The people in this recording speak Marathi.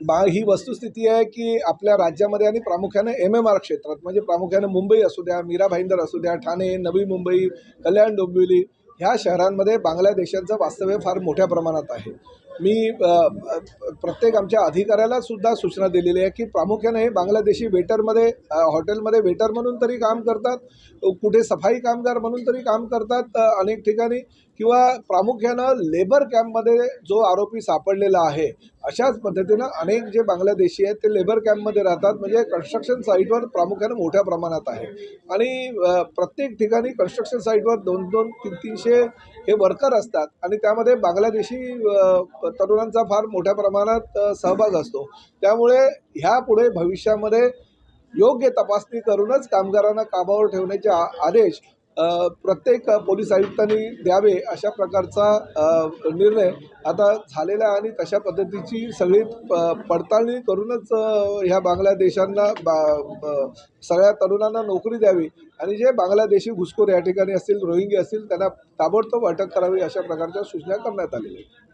बा ही वस्तुस्थिती आहे की आपल्या राज्यामध्ये आणि प्रामुख्याने एम एम आर क्षेत्रात म्हणजे प्रामुख्याने मुंबई असू द्या मीरा भाईंदर असू द्या ठाणे नवी मुंबई कल्याण डोंबिवली ह्या शहरांमध्ये बांगलादेशांचं वास्तव्य फार मोठ्या प्रमाणात आहे. मी प्रत्येक आमच्या अधिकाऱ्याला सुद्धा सूचना दिलेली आहे की प्रामुख्याने हे बांगलादेशी वेटरमध्ये हॉटेलमध्ये वेटर म्हणून तरी काम करतात कुठे सफाई कामगार म्हणून तरी काम करतात अनेक ठिकाणी किंवा प्रामुख्यानं लेबर कॅम्पमध्ये जो आरोपी सापडलेला आहे अशाच पद्धतीनं अनेक जे बांगलादेशी आहेत ते लेबर कॅम्पमध्ये राहतात. म्हणजे कन्स्ट्रक्शन साईटवर प्रामुख्यानं मोठ्या प्रमाणात आहे. आणि प्रत्येक ठिकाणी कन्स्ट्रक्शन साईटवर दोन दोन तीन तीनशे हे वर्कर असतात. आणि त्यामध्ये बांगलादेशी तरुणांचा फार मोठ्या प्रमाणात सहभाग असतो. त्यामुळे ह्यापुढे भविष्यामध्ये योग्य तपासणी करूनच कामगारांना कामावर ठेवण्याचे आ आदेश प्रत्येक पोलीस आयुक्तांनी द्यावे अशा प्रकारचा निर्णय आता झालेला आहे आणि तशा पद्धतीची सगळी प पडताळणी करूनच ह्या बांगलादेशांना बा सगळ्या तरुणांना नोकरी द्यावी आणि जे बांगलादेशी घुसखोर या ठिकाणी असतील रोहिंगे असतील त्यांना ताबडतोब अटक करावी अशा प्रकारच्या सूचना करण्यात आलेल्या आहेत.